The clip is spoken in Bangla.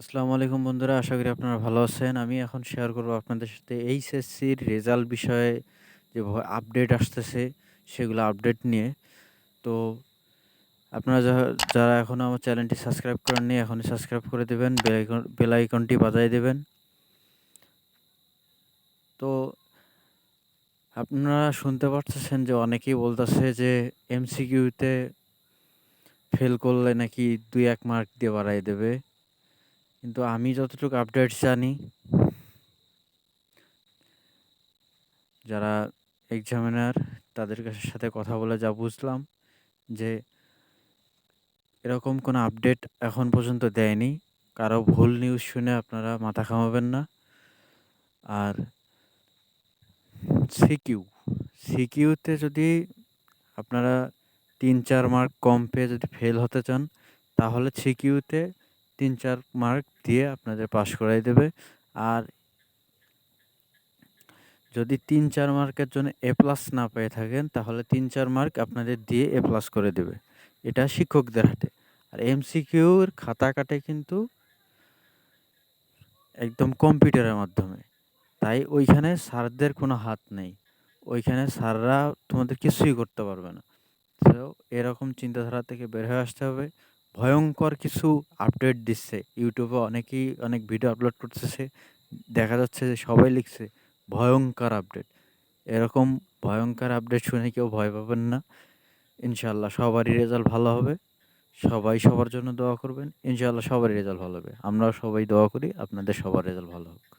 আসসালামু আলাইকুম বন্ধুরা, আশা করি আপনারা ভালো আছেন। আমি এখন শেয়ার করব আপনাদের সাথে এইচএসসির রেজাল্ট বিষয়ে যে আপডেট আসতেছে, সেগুলো আপডেট নিয়ে। তো আপনারা যারা এখনও আমার চ্যানেলটি সাবস্ক্রাইব করেননি, এখনই সাবস্ক্রাইব করে দেবেন বেল আইকনটি বাজায় দেবেন। তো আপনারা শুনতে পারতেছেন যে অনেকেই বলতেছে যে এমসিকিউতে ফেল করলে নাকি দুই এক মার্ক দিয়ে বাড়াই দেবে। কিন্তু আমি যতটুকু আপডেট জানি, যারা এক্সামিনার তাদের কাছে সাথে কথা বলে যা বুঝলাম, যে এরকম কোনো আপডেট এখন পর্যন্ত দেয়নি। কারও ভুল নিউজ শুনে আপনারা মাথা ঘামাবেন না। আর সিকিউ সিকিউতে যদি আপনারা তিন চার মার্ক কম পেয়ে যদি ফেল হতে চান, তাহলে সিকিউতে তিন চার মার্ক দিয়ে আপনাদের পাশ করাই দেবে। আর যদি তিন চার মার্কের জন্য এ প্লাস না পেয়ে থাকেন, তাহলে তিন চার মার্ক আপনাদের দিয়ে এ প্লাস করে দেবে। এটা শিক্ষকদের হাতে। আর এমসিকিউর খাতা কাটে কিন্তু একদম কম্পিউটারের মাধ্যমে। তাই ওইখানে স্যারদের কোনো হাত নেই। ওইখানে স্যাররা তোমাদের কিছুই করতে পারবে না। তো এরকম চিন্তাধারা থেকে বের হয়ে আসতে হবে। ভয়ঙ্কর কিছু আপডেট দিচ্ছে। ইউটিউবে অনেকেই অনেক ভিডিও আপলোড করতেছে। দেখা যাচ্ছে যে সবাই লিখছে, ভয়ঙ্কর আপডেট এরকম ভয়ঙ্কর আপডেট শুনে কেউ ভয় পাবেন না। ইনশাল্লাহ সবারই রেজাল্ট ভালো হবে। সবাই সবার জন্য দোয়া করবেন। ইনশাল্লাহ সবারই রেজাল্ট ভালো হবে। আমরাও সবাই দোয়া করি, আপনাদের সবার রেজাল্ট ভালো হোক।